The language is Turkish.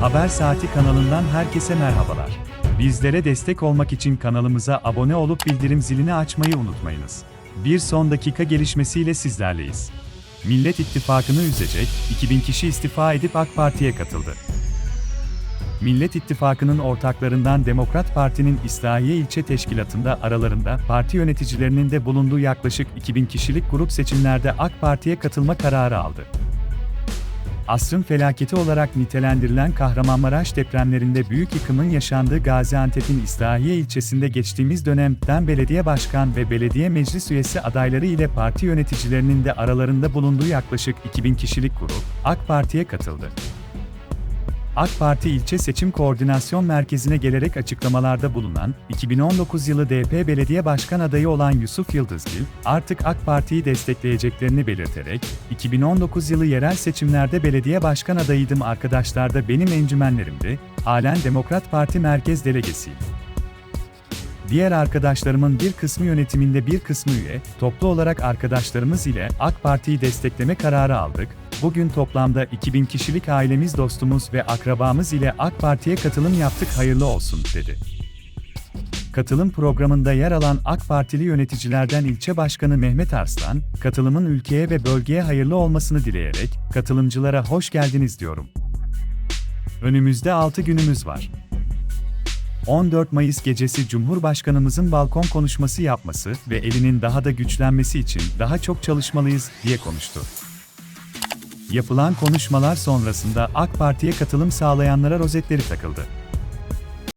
Haber Saati kanalından herkese merhabalar. Bizlere destek olmak için kanalımıza abone olup bildirim zilini açmayı unutmayınız. Bir son dakika gelişmesiyle sizlerleyiz. Millet İttifakı'nı üzecek 2000 kişi istifa edip AK Parti'ye katıldı. Millet İttifakı'nın ortaklarından Demokrat Parti'nin İslahiye ilçe teşkilatında aralarında parti yöneticilerinin de bulunduğu yaklaşık 2000 kişilik grup seçimlerde AK Parti'ye katılma kararı aldı. Asrın felaketi olarak nitelendirilen Kahramanmaraş depremlerinde büyük yıkımın yaşandığı Gaziantep'in İslahiye ilçesinde geçtiğimiz dönemden belediye başkan ve belediye meclis üyesi adayları ile parti yöneticilerinin de aralarında bulunduğu yaklaşık 2000 kişilik grup, AK Parti'ye katıldı. AK Parti ilçe seçim koordinasyon merkezine gelerek açıklamalarda bulunan, 2019 yılı DP belediye başkan adayı olan Yusuf Yıldızgil, artık AK Parti'yi destekleyeceklerini belirterek, 2019 yılı yerel seçimlerde belediye başkan adayıydım arkadaşlar da benim encümenlerimdi, halen Demokrat Parti merkez delegesiyim. Diğer arkadaşlarımın bir kısmı yönetiminde bir kısmı üye, toplu olarak arkadaşlarımız ile AK Parti'yi destekleme kararı aldık. Bugün toplamda 2000 kişilik ailemiz, dostumuz ve akrabamız ile AK Parti'ye katılım yaptık hayırlı olsun, dedi. Katılım programında yer alan AK Partili yöneticilerden ilçe başkanı Mehmet Arslan, katılımın ülkeye ve bölgeye hayırlı olmasını dileyerek, katılımcılara hoş geldiniz diyorum. Önümüzde 6 günümüz var. 14 Mayıs gecesi Cumhurbaşkanımızın balkon konuşması yapması ve elinin daha da güçlenmesi için daha çok çalışmalıyız diye konuştu. Yapılan konuşmalar sonrasında AK Parti'ye katılım sağlayanlara rozetleri takıldı.